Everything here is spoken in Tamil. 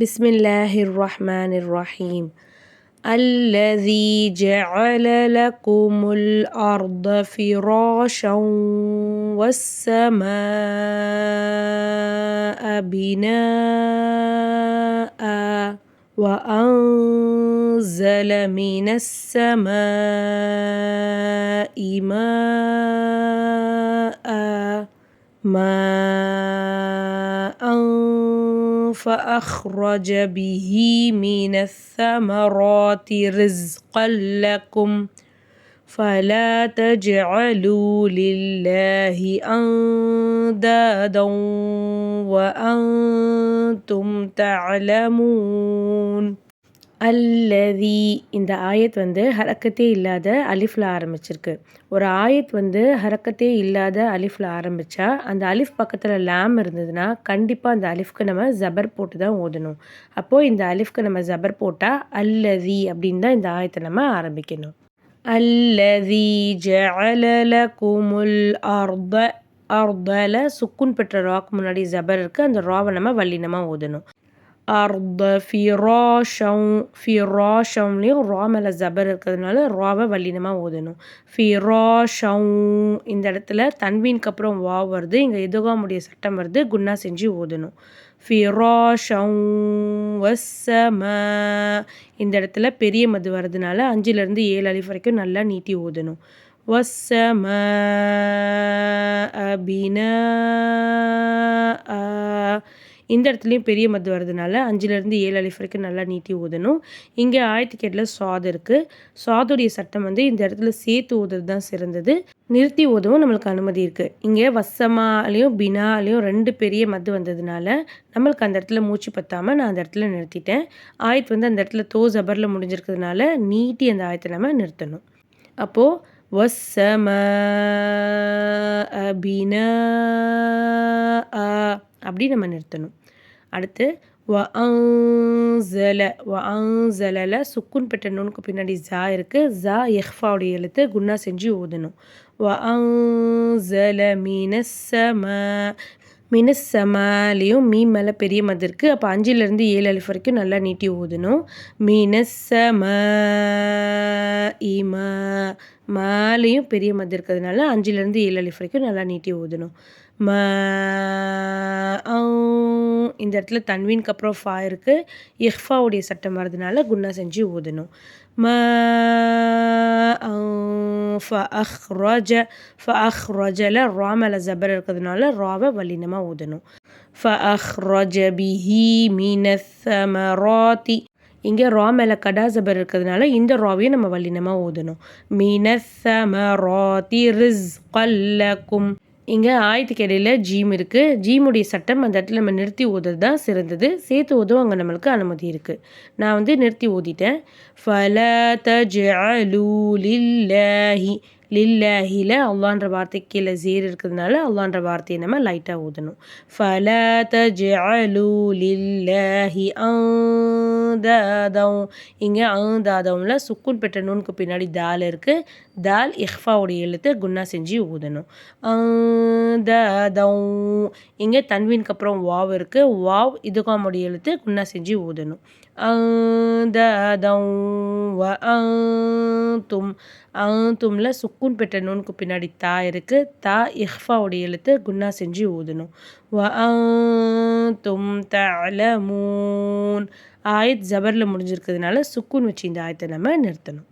بسم الله الرحمن الرحيم الذي جعل لكم الأرض فراشا والسماء بناء وأنزل من السماء ماء ماء فأخرج به من الثمرات رزقا لكم فلا تجعلوا لله أندادا وأنتم تعلمون அல்லதி. இந்த ஆயத் வந்து ஹரக்கத்தே இல்லாத அலிஃபில் ஆரம்பிச்சிருக்கு. ஒரு ஆயத் வந்து ஹரக்கத்தே இல்லாத அலிஃபில் ஆரம்பித்தா அந்த அலிஃப் பக்கத்தில் லேம் இருந்ததுன்னா கண்டிப்பாக அந்த அலிஃப்க்கு நம்ம ஜபர் போட்டு தான் ஓதணும். அப்போது இந்த அலிஃப்க்கு நம்ம ஜபர் போட்டால் அல்லதி அப்படின்னு தான் இந்த ஆயத்தை நம்ம ஆரம்பிக்கணும். அல்லதி ஜலலகுமுல் அர்த அர்தல சுக்குன் பெற்ற ராக்கு முன்னாடி ஜபர் இருக்குது அந்த ராவை நம்ம வல்லினமாக ஓதணும். அர்த ஃபிராஷம் ஃபிராஷம்லேயும் ரா மேலே ஜபர் இருக்கிறதுனால ராவை வல்லினமாக ஓதணும் ஃபிராஷம் இந்த இடத்துல தன்வீனுக்கு அப்புறம் வா வருது. இங்கே எதுகாமுடைய சட்டம் வருது. குன்னா செஞ்சு ஓதணும் ஃபிராஷம் வசம இந்த இடத்துல பெரிய மது வர்றதுனால அஞ்சுலேருந்து ஏழு அலிஃப் வரைக்கும் நல்லா நீட்டி ஓதணும் வசம அபின இந்த இடத்துலையும் பெரிய மது வர்றதுனால அஞ்சுலேருந்து ஏழு அலிஃப் வரைக்கும் நல்லா நீட்டி ஊதணும். இங்கே ஆயிரத்தி கேட்டில் சுவாது இருக்குது சாதுடைய சட்டம் வந்து இந்த இடத்துல சேர்த்து ஊதுறது தான் சிறந்தது. நிறுத்தி ஊதவும் நம்மளுக்கு அனுமதி இருக்குது இங்கே வசமாலையும் பினாலையும் ரெண்டு பெரிய மது வந்ததுனால நம்மளுக்கு அந்த இடத்துல மூச்சு பத்தாமல் நான் அந்த இடத்துல நிறுத்திட்டேன். ஆயத்து வந்து அந்த இடத்துல தோ ஜபரில் முடிஞ்சிருக்கிறதுனால நீட்டி அந்த ஆயத்தை நம்ம நிறுத்தணும். அப்போது வசம அபினா அப்படி நம்ம நிறுத்தணும். அடுத்து வ ஜல வ ஜலல சுக்குன் பெற்ற நூனுக்கு பின்னாடி ஜா இருக்குது ஜா எஹ்ஃபாவுடைய எழுத்து குன்னா செஞ்சு ஓதணும் வ ஜல மீனசம மினசமாலையும் மீ மேலே பெரிய மது இருக்குது அப்போ அஞ்சுலேருந்து ஏழு அலிஃப் வரைக்கும் நல்லா நீட்டி ஊதணும். மினசம இம மாலையும் பெரிய மது இருக்கிறதுனால அஞ்சுலேருந்து ஏழு அலிஃப் வரைக்கும் நல்லா நீட்டி ஊதணும். ம இந்த இடத்துல தன்வீனுக்கு அப்புறம் ஃபா இருக்குது இஹ்ஃபாவுடைய சட்டம் வரதுனால குன்னா செஞ்சு ஊதணும். ம அஹ் ஃபஅஹ்ரஜல ரா மேலே ஜபர் இருக்கிறதுனால ராவை வல்லினமாக ஊதணும். ஃபஅஹ்ரஜ பிஹி மினஸ்ஸமராத்தி இங்கே ரா மேலே கடா ஜபர் இருக்கிறதுனால இந்த ராவையும் நம்ம வல்லினமாக ஊதணும். மினஸ்ஸமராத்தி ரிஸ் கல்லக்கும் இங்கே ஆயத்துக்கடையில் ஜீம் இருக்குது ஜீமுடைய சட்டம் அந்த இடத்துல நம்ம நிறுத்தி ஓதுறது தான் சிறந்தது. சேர்த்து ஓதும் அங்கே நம்மளுக்கு அனுமதி இருக்குது நான் வந்து நிறுத்தி ஓதிட்டேன் ஃபல தஜலூலில்லாஹி லில்லாஹில அல்லான்ற வார்த்தைக்கு கீழே ஜீர் இருக்கிறதுனால அல்லான்ற வார்த்தையை நம்ம லைட்டாக ஊதணும். ஃபல தஜலூ லில்லாஹி தாதம் இங்கே தாதம்ல சுக்குன் பெற்ற நூனுக்கு பின்னாடி தால் இருக்குது தால் இஹ்ஃபாவுடைய எழுத்து குன்னா செஞ்சு ஊதணும் த தௌ இங்கே தன்வீனுக்கு அப்புறம் வாவ் இருக்குது வாவ் இதுகாமுடைய எழுத்து குன்னா செஞ்சு ஊதணும் தாதம் வ தும் தும்ல சுக்குன் பெற்ற நூனுக்கு பின்னாடி தா இருக்குது தா இஹ்ஃபாவுடைய எழுத்து குன்னா செஞ்சு ஊதணும் வ தும் தலமூன் ஆயத் ஜபரில் முடிஞ்சிருக்கிறதுனால சுக்குன் வச்சு இந்த ஆயத்தை நம்ம நிறுத்தணும்